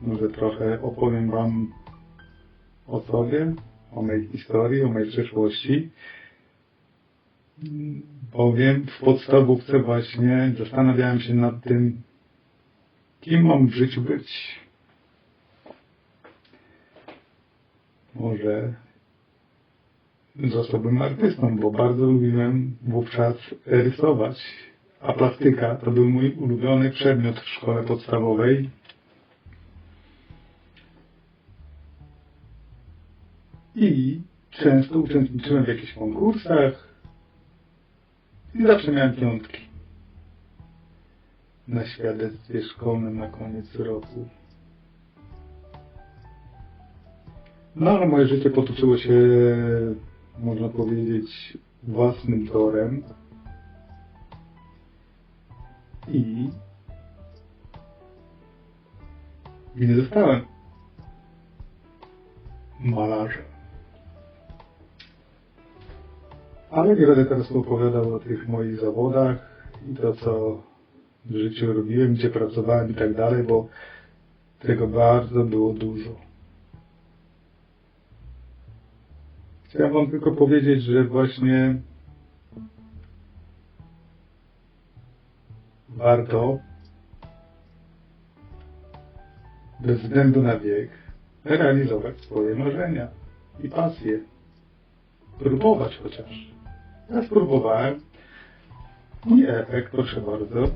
Może trochę opowiem Wam o sobie, o mojej historii, o mojej przeszłości. Bowiem w podstawówce właśnie zastanawiałem się nad tym, kim mam w życiu być. Może zostałbym artystą, bo bardzo lubiłem wówczas rysować, a plastyka to był mój ulubiony przedmiot w szkole podstawowej. I często uczestniczyłem w jakichś konkursach i zawsze miałem piątki na świadectwie szkolnym na koniec roku. No, ale moje życie potoczyło się, można powiedzieć, własnym torem. I nie zostałem malarzem. Ale nie będę teraz opowiadał o tych moich zawodach i to, co w życiu robiłem, gdzie pracowałem i tak dalej, bo tego bardzo było dużo. Chciałem wam tylko powiedzieć, że właśnie warto bez względu na wiek realizować swoje marzenia i pasje. Próbować chociaż. Ja spróbowałem. I efekt, proszę bardzo,